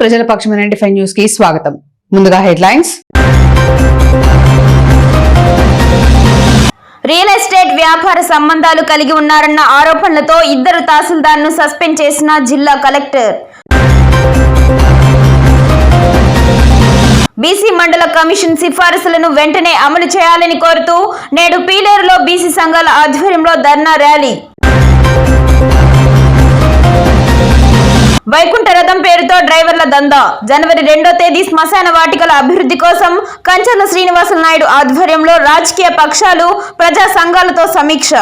ప్రజల పక్షమైన ఫైవ్ న్యూస్కి స్వాగతం. ముందుగా హెడ్లైన్స్. రియల్ ఎస్టేట్ వ్యాపార సంబంధాలు కలిగి ఉన్నారన్న ఆరోపణలతో ఇద్దరు తహసీల్దార్ను సస్పెండ్ చేసిన జిల్లా కలెక్టర్. బీసీ మండల కమిషన్ సిఫారసులను వెంటనే అమలు చేయాలని కోరుతూ నేడు పీలేరులో బీసీ సంఘాల ఆధ్వర్యంలో ధర్నా ర్యాలీ. వైకుంఠ రథం పేరుతో డ్రైవర్ల దందా. జనవరి రెండో తేదీ శ్మశాన వాటికల అభివృద్ధి కోసం కంచర్ల శ్రీనివాసులు నాయుడు ఆధ్వర్యంలో రాజకీయ పక్షాలు ప్రజా సంఘాలతో సమీక్ష.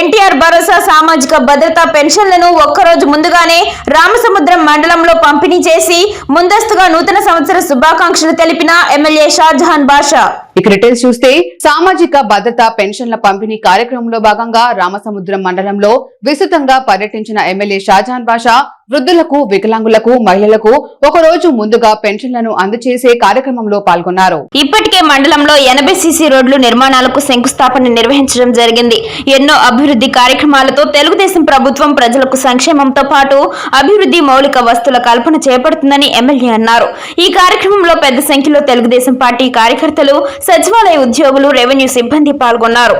ఎన్టీఆర్ భరోసా సామాజిక భద్రతా పెన్షన్లను ఒక్కరోజు ముందుగానే రామసముద్రం మండలంలో పంపిణీ చేసి ముందస్తుగా నూతన సంవత్సర శుభాకాంక్షలు తెలిపిన ఎమ్మెల్యే షాజహాన్ బాషా. ఇక రిటైల్స్ చూస్తే సామాజిక భద్రత పెన్షన్ల పంపిణీ కార్యక్రమంలో భాగంగా రామసముద్రం మండలంలో విస్తృతంగా పర్యటించిన ఎమ్మెల్యే షాజహాన్ బాషా వృద్ధులకు వికలాంగులకు మహిళలకు ఒక రోజు ముందుగా పెన్షన్లను అందజేసే కార్యక్రమంలో పాల్గొన్నారు. ఇప్పటికే మండలంలో ఎనభై సీసీ రోడ్లు నిర్మాణాలకు శంకుస్థాపన నిర్వహించడం జరిగింది. ఎన్నో అభివృద్ధి కార్యక్రమాలతో తెలుగుదేశం ప్రభుత్వం ప్రజలకు సంక్షేమంతో పాటు అభివృద్ధి మౌలిక వస్తువుల కల్పన చేపడుతుందని ఎమ్మెల్యే అన్నారు. ఈ కార్యక్రమంలో పెద్ద సంఖ్యలో తెలుగుదేశం పార్టీ కార్యకర్తలు సచివాలయ ఉద్యోగులు రెవెన్యూ సిబ్బంది పాల్గొన్నారు.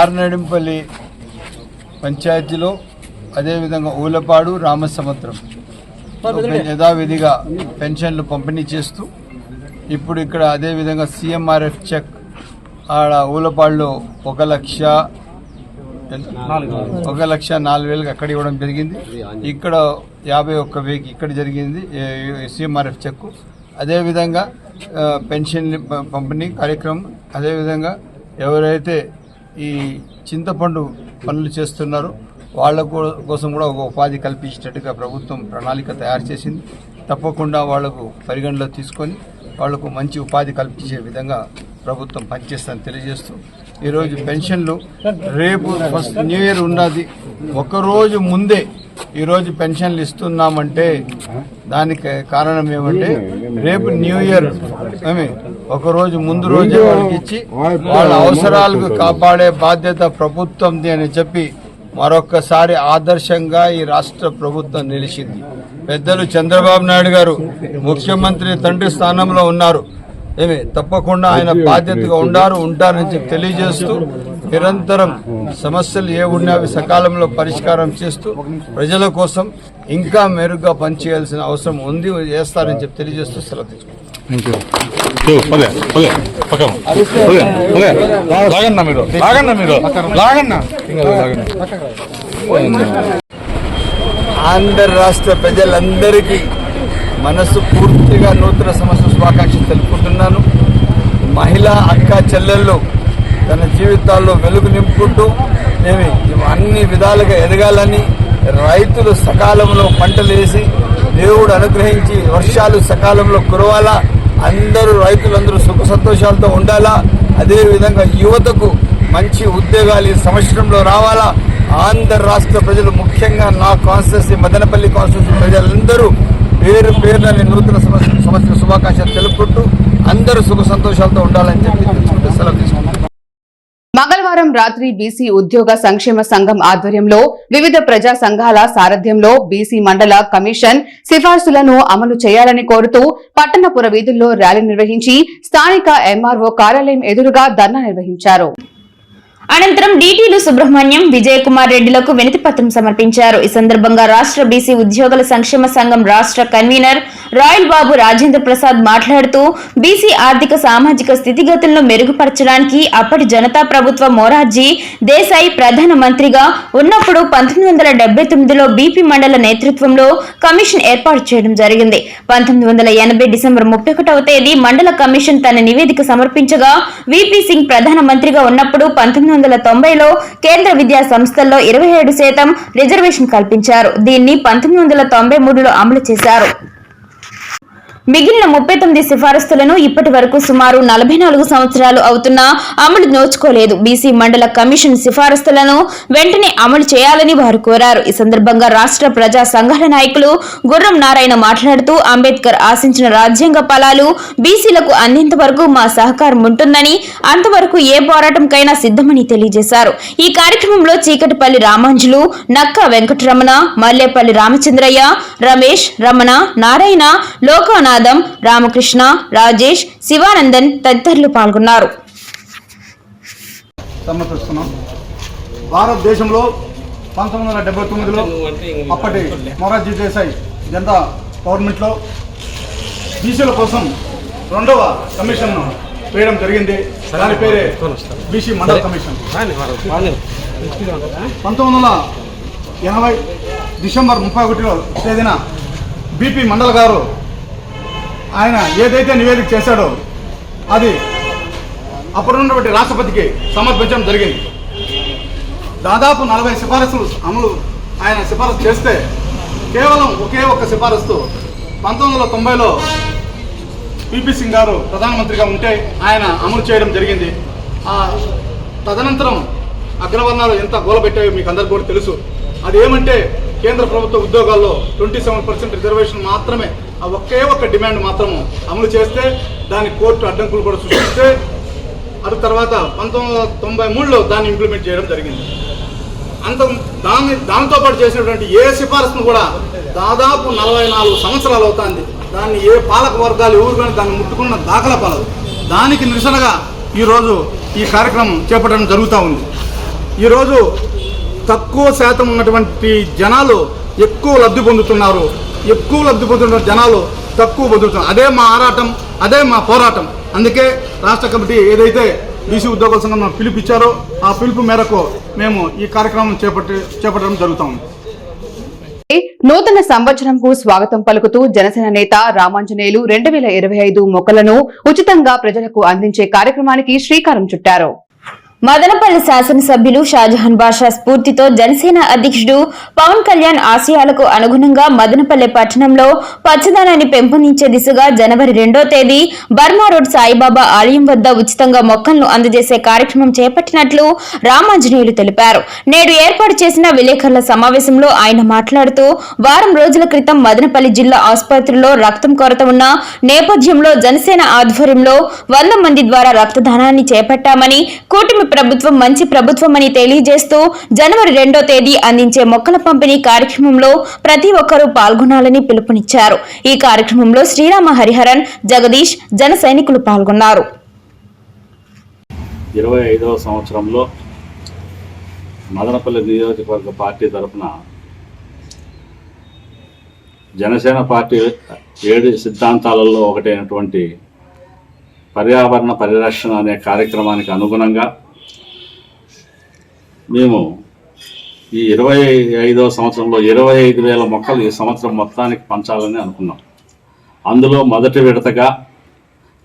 ఆర్నడింపల్లి పంచాయతీలో అదేవిధంగా ఊలపాడు రామసముద్రం యథావిధిగా పెన్షన్లు పంపిణీ చేస్తూ ఇప్పుడు ఇక్కడ అదేవిధంగా సీఎంఆర్ఎఫ్ చెక్ ఆడ ఊలపాడులో ఒక లక్ష ఒక లక్ష నాలుగు వేలకు అక్కడ ఇవ్వడం జరిగింది. ఇక్కడ యాభై ఒక్క వేకి ఇక్కడ జరిగింది సీఎంఆర్ఎఫ్ చెక్ అదేవిధంగా పెన్షన్ పంపిణీ కార్యక్రమం. అదేవిధంగా ఎవరైతే ఈ చింతపండు పనులు చేస్తున్నారో వాళ్ళ కోసం కూడా ఒక ఉపాధి కల్పించేటట్టుగా ప్రభుత్వం ప్రణాళిక తయారు చేసింది. తప్పకుండా వాళ్ళకు పరిగణలో తీసుకొని వాళ్ళకు మంచి ఉపాధి కల్పించే విధంగా ప్రభుత్వం పనిచేస్తుందని తెలియజేస్తూ ఈరోజు పెన్షన్లు రేపు ఫస్ట్ న్యూ ఇయర్ ఉన్నది ఒకరోజు ముందే ఈరోజు పెన్షన్లు ఇస్తున్నామంటే దానికి కారణం ఏమంటే రేపు న్యూ ఇయర్ ఏమి? ఒక రోజు ముందు రోజే వాళ్ళకి ఇచ్చి వాళ్ళ అవసరాలకు కాపాడే బాధ్యత ప్రభుత్వంది అని చెప్పి మరొక్కసారి ఆదర్శంగా ఈ రాష్ట్ర ప్రభుత్వం నిలిచింది. పెద్దలు చంద్రబాబు నాయుడు గారు ముఖ్యమంత్రి తండ్రి స్థానంలో ఉన్నారు. ఏమి? తప్పకుండా ఆయన బాధ్యతగా ఉండారు ఉంటారని చెప్పి తెలియజేస్తూ నిరంతరం సమస్యలు ఏ ఉన్నా అవి సకాలంలో పరిష్కారం చేస్తూ ప్రజల కోసం ఇంకా మెరుగ్గా పనిచేయాల్సిన అవసరం ఉంది చేస్తారని చెప్పి తెలియజేస్తూ సెలవు తీసుకుంటాం మీరు ఆంధ్ర రాష్ట్ర ప్రజలందరికీ మనసు పూర్తిగా నూతన సంవత్సర శుభాకాంక్షలు తెలుపుకుంటున్నాను. మహిళా అక్క చెల్లెళ్ళు తన జీవితాల్లో వెలుగు నింపుకుంటూ ఏమి అన్ని విధాలుగా ఎదగాలని రైతులు సకాలంలో పంటలు వేసి దేవుడు అనుగ్రహించి వర్షాలు సకాలంలో కురవాలా అందరూ రైతులందరూ సుఖ సంతోషాలతో ఉండాలా అదేవిధంగా యువతకు మంచి ఉద్యోగాలు ఈ సంవత్సరంలో రావాలా ఆంధ్ర రాష్ట్ర ప్రజలు ముఖ్యంగా నా కాన్స్టిట్యూన్సీ మదనపల్లి కాన్స్టిట్యూన్సీ ప్రజలందరూ పేరు పేరున నూతన సంవత్సర సంవత్సర శుభాకాంక్షలు తెలుపుకుంటూ అందరూ సుఖ సంతోషాలతో ఉండాలని చెప్పి సెలవు తీసుకుంటాను మంగళవారం రాత్రి బీసీ ఉద్యోగ సంక్షేమ సంఘం ఆధ్వర్యంలో వివిధ ప్రజా సంఘాల సారథ్యంలో బీసీ మండల కమిషన్ సిఫార్సులను అమలు చేయాలని కోరుతూ పట్టణపుర వీధుల్లో ర్యాలీ నిర్వహించి స్థానిక ఎంఆర్ఓ కార్యాలయం ఎదురుగా ధర్నా నిర్వహించారు. అనంతరం డీటీలు సుబ్రహ్మణ్యం విజయ్ కుమార్ రెడ్డిలకు వినతి పత్రం సమర్పించారు. ఈ సందర్భంగా రాష్ట్ర బీసీ ఉద్యోగుల సంక్షేమ సంఘం రాష్ట్ర కన్వీనర్ రాయల్ బాబు రాజేంద్ర ప్రసాద్ మాట్లాడుతూ బీసీ ఆర్థిక సామాజిక స్థితిగతులను మెరుగుపరచడానికి అప్పటి జనతా ప్రభుత్వ మొరార్జీ దేశాయి ప్రధాన మంత్రిగా ఉన్నప్పుడు పంతొమ్మిది వందల డెబ్బై తొమ్మిదిలో బీపీ మండల నేతృత్వంలో కమిషన్ ఏర్పాటు చేయడం జరిగింది. పంతొమ్మిది వందల ఎనభై డిసెంబర్ ముప్పై ఒకటవ తేదీ మండల కమిషన్ తన నివేదిక సమర్పించగా విపి సింగ్ ప్రధాన మంత్రిగా ఉన్నప్పుడు పంతొమ్మిది వందల తొంభైలో కేంద్ర విద్యా సంస్థల్లో ఇరవై ఏడు శాతం రిజర్వేషన్ కల్పించారు. దీన్ని పంతొమ్మిది వందల తొంభై మూడులో అమలు చేశారు. మిగిలిన ముప్పై తొమ్మిది సిఫారసులను ఇప్పటి వరకు సుమారు నలభై నాలుగు సంవత్సరాలు అవుతున్నా అమలు నోచుకోలేదు. బీసీ మండల కమిషన్ సిఫారసులను వెంటనే అమలు చేయాలని వారు కోరారు. ఈ సందర్భంగా రాష్ట్ర ప్రజా సంఘాల నాయకులు గుర్రం నారాయణ మాట్లాడుతూ అంబేద్కర్ ఆశించిన రాజ్యాంగ ఫలాలు బీసీలకు అందేంత వరకు మా సహకారం ఉంటుందని అంతవరకు ఏ పోరాటంకైనా సిద్ధమని తెలియజేశారు. ఈ కార్యక్రమంలో చీకటిపల్లి రామాంజులు నక్క వెంకటరమణ మల్లేపల్లి రామచంద్రయ్య రమేష్ రమణ నారాయణ లోకానాథం రామకృష్ణ రాజేష్ శివానందన్ తదితరులు పాల్గొన్నారు. భారతదేశంలో పంతొమ్మిది వందల డెబ్బై తొమ్మిదిలో అప్పటి మొరార్జీ దేశాయ్ జనతా గవర్నమెంట్లో బీసీల కోసం రెండవ కమిషన్ను వేయడం జరిగింది. దాని పేరే బీసీ మండల కమిషన్. పంతొమ్మిది వందల ఎనభై డిసెంబర్ ముప్పై ఒకటిలో తేదీన బీపీ మండల్ గారు ఆయన ఏదైతే నివేదిక చేశాడో అది అప్పుడున్నటువంటి రాష్ట్రపతికి సమర్పించడం జరిగింది. దాదాపు నలభై సిఫారసులు అమలు ఆయన సిఫారసు చేస్తే కేవలం ఒకే ఒక్క సిఫారసు పంతొమ్మిది వందల తొంభైలో పిపి సింగ్ గారు ప్రధానమంత్రిగా ఉంటే ఆయన అమలు చేయడం జరిగింది. ఆ తదనంతరం అగ్రవర్ణాలు ఎంత గోలబెట్టాయో మీకు అందరికీ కూడా తెలుసు. అది ఏమంటే కేంద్ర ప్రభుత్వ ఉద్యోగాల్లో ట్వంటీ సెవెన్ పర్సెంట్ రిజర్వేషన్ మాత్రమే ఆ ఒకే ఒక్క డిమాండ్ మాత్రము అమలు చేస్తే దాని కోర్టు అడ్డంకులు కూడా సృష్టిస్తే అటు తర్వాత పంతొమ్మిది వందల తొంభై మూడులో దాన్ని ఇంప్లిమెంట్ చేయడం జరిగింది. అంత దాని దానితో పాటు చేసినటువంటి ఏ సిఫారసును కూడా దాదాపు నలభై నాలుగు సంవత్సరాలు అవుతుంది. దాన్ని ఏ పాలక వర్గాలు ఎవరు కానీ దాన్ని ముట్టుకున్న దాఖలా పలదు దానికి నిరసనగా ఈరోజు ఈ కార్యక్రమం చేపట్టడం జరుగుతూ ఉంది. ఈరోజు తక్కువ శాతం ఉన్నటువంటి జనాలు ఎక్కువ లబ్ధి పొందుతున్నారు. ఎక్కువ లబ్ధి పొందుతున్న జనాలు తక్కువ పొందుతున్నారు. అదే మా ఆరాటం అదే మా పోరాటం. అందుకే రాష్ట్ర కమిటీ ఏదైతే బీసీ ఉద్యోగుల సంఘం మనకు పిలుపు ఇచ్చారో ఆ పిలుపు మేరకు మేము ఈ కార్యక్రమం చేపట్టి చేపట్టడం జరుగుతాం. నూతన సంవత్సరంకు స్వాగతం పలుకుతూ జనసేన నేత రామాంజనేయులు రెండు వేల ఇరవై ఐదు మొక్కలను ఉచితంగా ప్రజలకు అందించే కార్యక్రమానికి శ్రీకారం చుట్టారు. మదనపల్లి శాసనసభ్యులు షాజహాన్ బాషా స్ఫూర్తితో జనసేన అధ్యక్షుడు పవన్ కళ్యాణ్ ఆశయాలకు అనుగుణంగా మదనపల్లి పట్టణంలో పచ్చదనాన్ని పెంపొందించే దిశగా జనవరి రెండో తేదీ బర్మా రోడ్ సాయిబాబా ఆలయం వద్ద ఉచితంగా మొక్కలను అందజేసే కార్యక్రమం చేపట్టినట్లు రామాంజనేయులు తెలిపారు. నేడు ఏర్పాటు చేసిన విలేకరుల సమావేశంలో ఆయన మాట్లాడుతూ వారం రోజుల క్రితం మదనపల్లి జిల్లా ఆసుపత్రిలో రక్తం కొరత ఉన్న నేపథ్యంలో జనసేన ఆధ్వర్యంలో వంద మంది ద్వారా రక్తదానాన్ని చేపట్టామని కూటమి ప్రభుత్వం మంచి ప్రభుత్వమని తెలియజేస్తూ జనవరి రెండో తేదీ అందించే మొక్కల పంపిణీ కార్యక్రమంలో ప్రతి ఒక్కరూ పాల్గొనాలని పిలుపునిచ్చారు. ఈ కార్యక్రమంలో శ్రీరామ హరిహరన్ జగదీష్ జన సైనికులు పాల్గొన్నారు. ఇరవై ఐదవ సంవత్సరంలో మదనపల్లి నియోజకవర్గ పార్టీ తరఫున జనసేన పార్టీ ఏడు సిద్ధాంతాలలో ఒకటైనటువంటి పర్యావరణ పరిరక్షణ అనే కార్యక్రమానికి అనుగుణంగా మేము ఈ ఇరవై ఐదవ సంవత్సరంలో ఇరవై ఐదు వేల మొక్కలు ఈ సంవత్సరం మొత్తానికి పంచాలని అనుకున్నాం. అందులో మొదటి విడతగా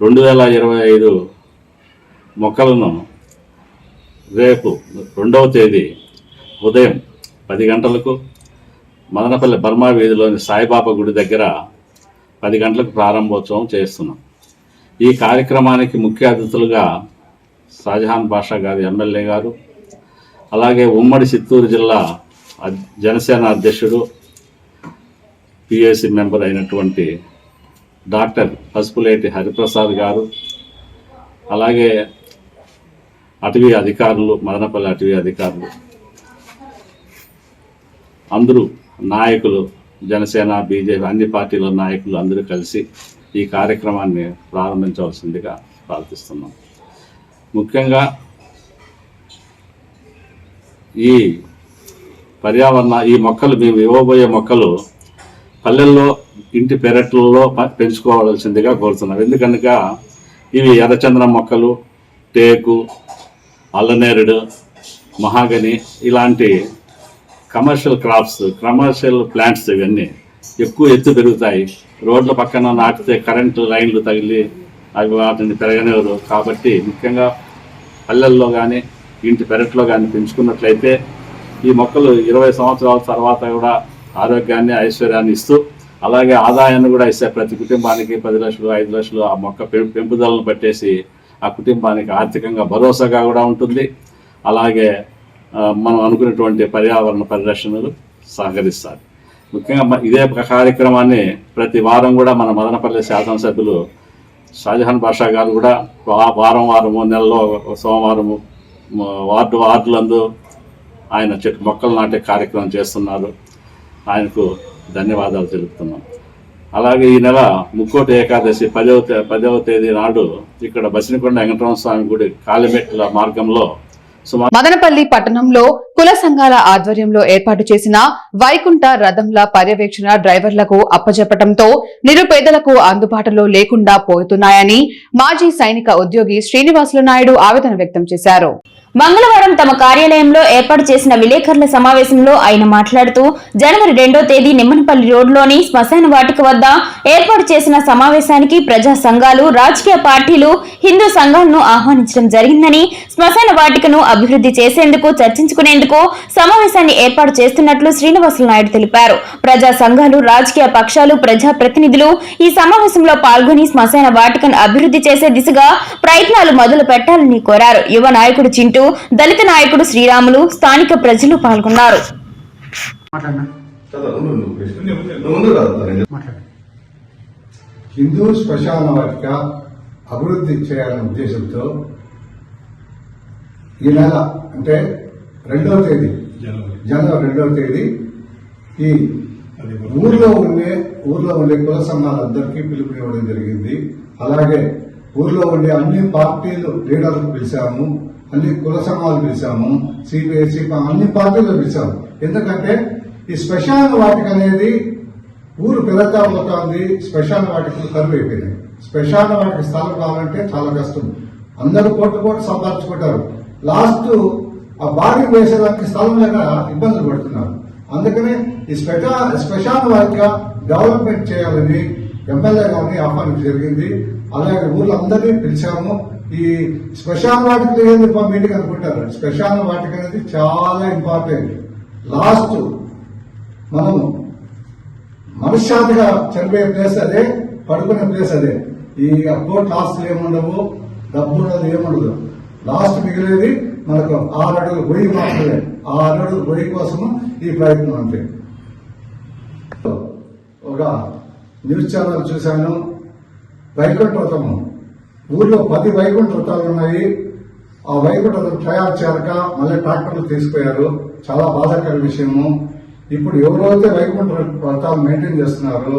రెండు వేల ఇరవై ఐదు మొక్కలను రేపు రెండవ తేదీ ఉదయం పది గంటలకు మదనపల్లి బర్మా వీధిలోని సాయిబాబా గుడి దగ్గర పది గంటలకు ప్రారంభోత్సవం చేస్తున్నాం. ఈ కార్యక్రమానికి ముఖ్య అతిథులుగా షాజహాన్ బాషా గారు ఎమ్మెల్యే గారు అలాగే ఉమ్మడి చిత్తూరు జిల్లా జనసేన అధ్యక్షుడు పిఎస్సి మెంబర్ అయినటువంటి డాక్టర్ పసుపులేటి హరిప్రసాద్ గారు అలాగే అటవీ అధికారులు మదనపల్లి అటవీ అధికారులు అందరూ నాయకులు జనసేన బీజేపీ అన్ని పార్టీల నాయకులు అందరూ కలిసి ఈ కార్యక్రమాన్ని ప్రారంభించవలసిందిగా ప్రార్థిస్తున్నాం. ముఖ్యంగా ఈ పర్యావరణ ఈ మొక్కలు మేము ఇవ్వబోయే మొక్కలు పల్లెల్లో ఇంటి పెరట్లలో పెంచుకోవాల్సిందిగా కోరుతున్నాం. ఎందుకనగా ఇవి ఎర్రచందనం మొక్కలు టేకు అల్లనేరుడు మహాగని ఇలాంటి కమర్షియల్ క్రాప్స్ కమర్షియల్ ప్లాంట్స్ ఇవన్నీ ఎక్కువ ఎత్తు పెరుగుతాయి. రోడ్ల పక్కన నాటితే కరెంటు లైన్లు తగిలి అవి వాటిని పెరగనివ్వరు కాబట్టి ముఖ్యంగా పల్లెల్లో కానీ ఇంటి పెరట్లో కానీ పెంచుకున్నట్లయితే ఈ మొక్కలు ఇరవై సంవత్సరాల తర్వాత కూడా ఆరోగ్యాన్ని ఐశ్వర్యాన్ని ఇస్తూ అలాగే ఆదాయాన్ని కూడా ఇస్తే ప్రతి కుటుంబానికి పది లక్షలు ఐదు లక్షలు ఆ మొక్క పెం- పెంపుదలను పట్టేసి ఆ కుటుంబానికి ఆర్థికంగా భరోసాగా కూడా ఉంటుంది. అలాగే మనం అనుకున్నటువంటి పర్యావరణ పరిరక్షణలు సహకరిస్తారు ముఖ్యంగా ఇదే ఒక కార్యక్రమాన్ని ప్రతి వారం కూడా మన మదనపల్లి శాసనసభ్యులు షాజహాన్ బాషా గారు కూడా వారం వారము నెలలో సోమవారము వార్డు వార్డులందు ఆయన చెట్టు మొక్కలు నాటే కార్యక్రమం చేస్తున్నారు. ఆయనకు ధన్యవాదాలు తెలుపుతున్నాం. అలాగే ఈ నెల ముక్కోటి ఏకాదశి పదవ పదవ తేదీ నాడు ఇక్కడ బసినకొండ వెంకటరమణ స్వామి గుడి కాలిమెట్ల మార్గంలో సుమారు మదనపల్లి పట్టణంలో కుల సంఘాల ఆధ్వర్యంలో ఏర్పాటు చేసిన వైకుంఠ రథంల పర్యవేక్షణ డ్రైవర్లకు అప్పజెప్పటంతో నిరుపేదలకు అందుబాటులో లేకుండా పోతున్నాయని మాజీ సైనిక ఉద్యోగి శ్రీనివాసులు నాయుడు ఆవేదన వ్యక్తం చేశారు. మంగళవారం తమ కార్యాలయంలో ఏర్పాటు చేసిన విలేకరుల సమావేశంలో ఆయన మాట్లాడుతూ జనవరి రెండో తేదీ నిమ్మనపల్లి రోడ్లోని శ్మశాన వాటిక వద్ద ఏర్పాటు చేసిన సమావేశానికి ప్రజా సంఘాలు రాజకీయ పార్టీలు హిందూ సంఘాలను ఆహ్వానించడం జరిగిందని శ్మశాన వాటికను అభివృద్ధి చేసేందుకు చర్చించుకునేందుకు సమావేశాన్ని ఏర్పాటు చేస్తున్నట్లు శ్రీనివాసులు నాయుడు తెలిపారు. ప్రజా సంఘాలు రాజకీయ పక్షాలు ప్రజా ప్రతినిధులు ఈ సమావేశంలో పాల్గొని శ్మశాన వాటికను అభివృద్ధి చేసే దిశగా ప్రయత్నాలు మొదలు పెట్టాలని కోరారు. యువ నాయకుడు చింటూ దళిత నాయకుడు శ్రీరాములు స్థానిక ప్రజలు పాల్గొన్నారు. హిందూ శ్మశాన వాటిక అభివృద్ధి చేయాలనే ఉద్దేశంతో ఈ నెల అంటే రెండవ తేదీ. జనవరి. రెండవ తేదీ. ఈ ఊర్లో ఉండే ఊర్లో ఉండే కుల సంఘాలందరికీ పిలుపునివ్వడం జరిగింది. అలాగే ఊర్లో ఉండే అన్ని పార్టీలు లీడర్లకు పిలిచాము అన్ని కుల సంఘాలు పిలిచాము సిపిఐ సిపి అన్ని పార్టీలు పిలిచాము. ఎందుకంటే ఈ శ్మశాన వాటిక అనేది ఊరు పెద్దగా పోతుంది శ్మశాన వాటికి కరువు అయిపోయినాయి. శ్మశాన వాటికి స్థలం కావాలంటే చాలా కష్టం. అందరూ కోట్లు కోట్లు సంపాదించుకుంటారు. లాస్ట్ ఆ బాడీ వేసేదానికి స్థలం లేక ఇబ్బందులు పడుతున్నారు. అందుకనే ఈ స్పెషా శ్మశాన వాటిక డెవలప్మెంట్ చేయాలని ఎమ్మెల్యే గారిని ఆహ్వానించడం జరిగింది. అలాగే ఊర్లో అందరినీ పిలిచాము. ఈ శ్మశాన వాటికి లేని మీటింగ్ అనుకుంటారు. స్పెషాల్ వాటికి అనేది చాలా ఇంపార్టెంట్. లాస్ట్ మనం మనశ్శాంతిగా చనిపోయే ప్లేస్ అదే పడుకునే ప్లేస్ అదే. ఈ కోర్టు ఆస్తులు ఏముండవు? డబ్బు ఉండదు ఏముండదు. లాస్ట్ మిగిలేది మనకు ఆరు అడుగులు గొయ్యి మాత్రమే. ఆరు అడుగులు గొయ్యి కోసము ఈ ప్రయత్నం అంతే ఒక న్యూస్ ఛానల్ చూశాను. వైకుంఠ వ్రతము ఊర్లో పది వైకుంఠ వ్రతాలు ఉన్నాయి. ఆ వైకుంఠ వ్రతం తయారు చేయక మళ్ళీ ట్రాక్టర్లు తీసుకుపోయారు. చాలా బాధాకర విషయము. ఇప్పుడు ఎవరైతే వైకుంఠ వ్రతాలు మెయింటైన్ చేస్తున్నారో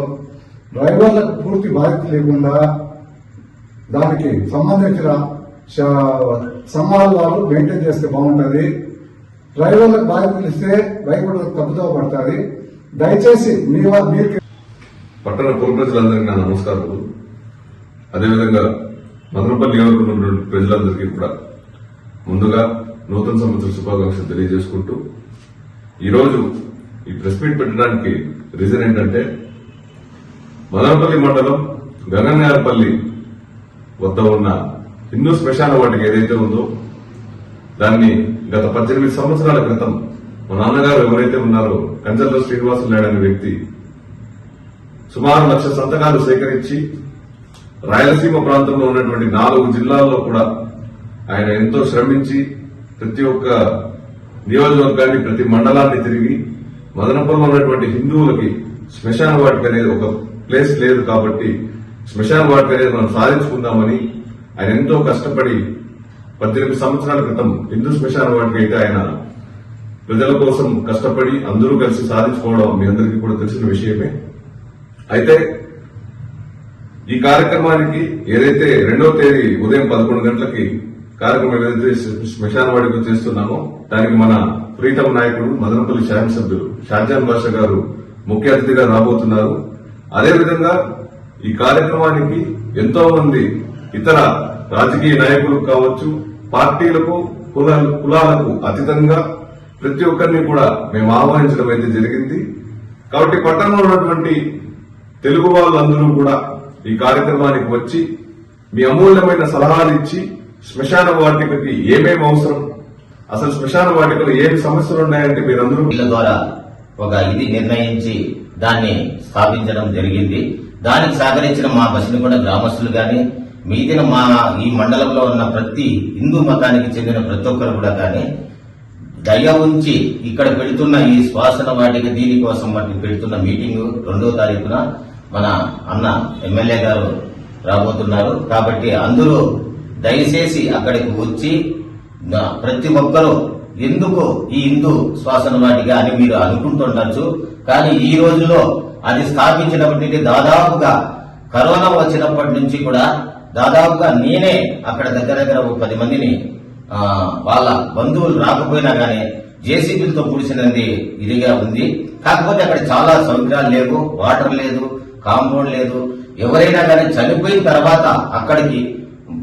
డ్రైవర్లకు పూర్తి బాధ్యత లేకుండా దానికి సంబంధించిన సంఘాల వాళ్ళు మెయింటైన్ చేస్తే బాగుంటుంది. డ్రైవర్లకు బాధ్యతలు ఇస్తే వైకుంఠ తప్పుతో పడుతుంది. దయచేసి మీ మీరు పట్టణ పుర ప్రజలందరికీ నా నమస్కారాలు అదేవిధంగా మదనపల్లి నియోజకవర్గంలో ప్రజలందరికీ కూడా ముందుగా నూతన సంవత్సర శుభాకాంక్షలు తెలియజేసుకుంటూ ఈరోజు ఈ ప్రెస్ మీట్ పెట్టడానికి రీజన్ ఏంటంటే మదనపల్లి మండలం గంగన్నారపల్లి వద్ద ఉన్న హిందూ శ్మశాన వాటికి ఏదైతే ఉందో దాన్ని గత పద్దెనిమిది సంవత్సరాల క్రితం మా నాన్నగారు ఎవరైతే ఉన్నారో కంచర్ల శ్రీనివాసులు నాయుడు అనే వ్యక్తి సుమారు లక్ష సంతకాలు సేకరించి రాయలసీమ ప్రాంతంలో ఉన్నటువంటి నాలుగు జిల్లాల్లో కూడా ఆయన ఎంతో శ్రమించి ప్రతి ఒక్క నియోజకవర్గాన్ని ప్రతి మండలాన్ని తిరిగి మదనపురంలో ఉన్నటువంటి హిందువులకి శ్మశాన వాటిక అనేది ఒక ప్లేస్ లేదు కాబట్టి శ్మశాన వాటిక అనేది మనం సాధించుకుందామని ఆయన ఎంతో కష్టపడి పద్దెనిమిది సంవత్సరాల క్రితం హిందూ శ్మశాన వాటికి అయితే ఆయన ప్రజల కోసం కష్టపడి అందరూ కలిసి సాధించుకోవడం మీ అందరికీ కూడా తెలిసిన విషయమే. అయితే ఈ కార్యక్రమానికి ఏదైతే రెండో తేదీ ఉదయం పదకొండు గంటలకి కార్యక్రమం ఏదైతే శ్మశానవాడికి చేస్తున్నామో దానికి మన ప్రీతమ నాయకుడు మదనపల్లి శాసనసభ్యులు షాజాన్ భాష గారు ముఖ్య అతిథిగా రాబోతున్నారు. అదేవిధంగా ఈ కార్యక్రమానికి ఎంతో మంది ఇతర రాజకీయ నాయకులు కావచ్చు పార్టీలకు కులాలకు అతీతంగా ప్రతి ఒక్కరిని కూడా మేము ఆహ్వానించడం అయితే జరిగింది. కాబట్టి పట్టణంలో ఉన్నటువంటి తెలుగు వాళ్ళందరూ కూడా ఈ కార్యక్రమానికి వచ్చి మీ అమూల్యమైన సలహాలు ఇచ్చి శ్మశాన వాటికకి ఏమేమి అవసరం అసలు శ్మశాన వాటికలో ఏమి సమస్యలు ఉన్నాయంటే మీరందరూ వీళ్ళ ద్వారా ఒక ఇది నిర్ణయించి దాన్ని స్థాపించడం జరిగింది. దానికి సహకరించిన మా బసినగూడ గ్రామస్తులు కానీ మిగిలిన మా ఈ మండలంలో ఉన్న ప్రతి హిందూ మతానికి చెందిన ప్రతి ఒక్కరు కూడా కానీ దయ ఉంచి ఇక్కడ పెడుతున్న ఈ శ్వాసన వాటికి దీనికోసం వాటికి పెడుతున్న మీటింగ్ రెండో తారీఖున మన అన్న ఎమ్మెల్యే గారు రాబోతున్నారు. కాబట్టి అందరూ దయచేసి అక్కడికి వచ్చి ప్రతి ఒక్కరూ ఎందుకు ఈ హిందూ శ్వాసన వాటిగా అని మీరు అనుకుంటుండొచ్చు. కానీ ఈ రోజుల్లో అది స్థాపించినప్పటి నుండి దాదాపుగా కరోనా వచ్చినప్పటి నుంచి కూడా దాదాపుగా నేనే అక్కడ దగ్గర దగ్గర ఒక పది మందిని వాళ్ళ బంధువులు రాకపోయినా కానీ జేసీబీలతో కూడిసినది ఇదిగా ఉంది. కాకపోతే అక్కడ చాలా సౌకర్యాలు లేవు వాటర్ లేదు కాంపౌండ్ లేదు. ఎవరైనా కానీ చనిపోయిన తర్వాత అక్కడికి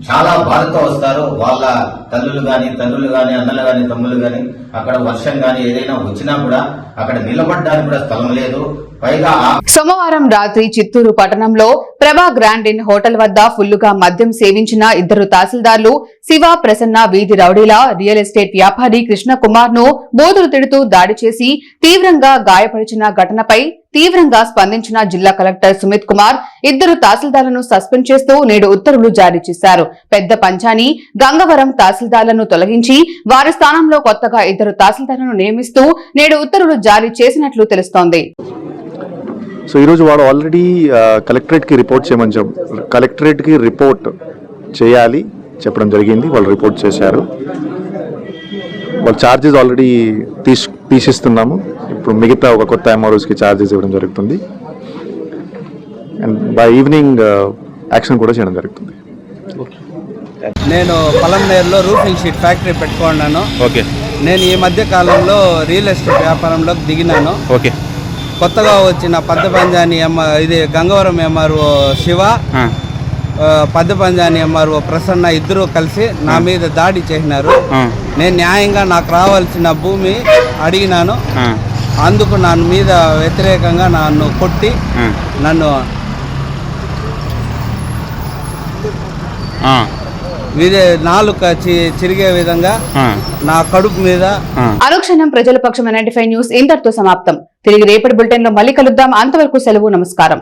చాలా బాధతో వస్తారు. వాళ్ళ తల్లులు కానీ తండ్రులు కానీ అన్నలు కానీ తమ్ములు కానీ అక్కడ వర్షం కానీ ఏదైనా వచ్చినా కూడా అక్కడ నిలబడడానికి కూడా స్థలం లేదు. పైగా సోమవారం రాత్రి చిత్తూరు పట్టణంలో ప్రభా గ్రాండ్ ఇన్ హోటల్ వద్ద ఫుల్లుగా మద్యం సేవించిన ఇద్దరు తహసీల్దార్లు శివ ప్రసన్న వీధి రౌడీల రియల్ ఎస్టేట్ వ్యాపారి కృష్ణ కుమార్ను బోధులు తిడుతూ దాడి చేసి తీవ్రంగా గాయపరిచిన ఘటనపై తీవ్రంగా స్పందించిన జిల్లా కలెక్టర్ సుమిత్ కుమార్ ఇద్దరు తహసీల్దార్లను సస్పెండ్ చేస్తూ నేడు ఉత్తర్వులు జారీ చేశారు. పెద్ద పంచాని గంగవరం తహసీల్దార్లను తొలగించి వారి స్థానంలో కొత్తగా ఇద్దరు తహసీల్దార్లను నియమిస్తూ నేడు ఉత్తర్వులు జారీ చేసినట్లు తెలుస్తోంది. సో ఈరోజు వాడు ఆల్రెడీ కలెక్టరేట్కి రిపోర్ట్ చేయమని చెప్ కలెక్టరేట్కి రిపోర్ట్ చేయాలి చెప్పడం జరిగింది. వాళ్ళు రిపోర్ట్ చేశారు. వాళ్ళ ఛార్జెస్ ఆల్రెడీ తీసి తీసిస్తున్నాము. ఇప్పుడు మిగతా ఒక కొత్త ఎంఆర్ఓస్కి ఛార్జెస్ ఇవ్వడం జరుగుతుంది. అండ్ బై ఈవినింగ్ యాక్షన్ కూడా చేయడం జరుగుతుంది. నేను పలంనేరులో రూఫింగ్ షీట్ ఫ్యాక్టరీ పెట్టుకున్నాను. ఓకే. నేను ఈ మధ్య కాలంలో రియల్ ఎస్టేట్ వ్యాపారంలోకి దిగినాను. ఓకే. కొత్తగా వచ్చిన పద్ద పంజాని ఎమ్మ ఇది గంగవరం ఎంఆర్ఓ శివ పద్ద పంజాని ఎంఆర్ఓ ప్రసన్న ఇద్దరు కలిసి నా మీద దాడి చేసినారు. నేను న్యాయంగా నాకు రావాల్సిన భూమి అడిగినాను. అందుకు నన్ను మీద వ్యతిరేకంగా నన్ను కొట్టి నన్ను నాలుక చిరిగే విధంగా నా కడుపు మీద. అనుక్షణం ప్రజల పక్షం నైన్టీ న్యూస్ ఇంతటితో సమాప్తం. తిరిగి రేపటి బులెటిన్లో మళ్ళీ కలుద్దాం. అంతవరకు సెలవు నమస్కారం.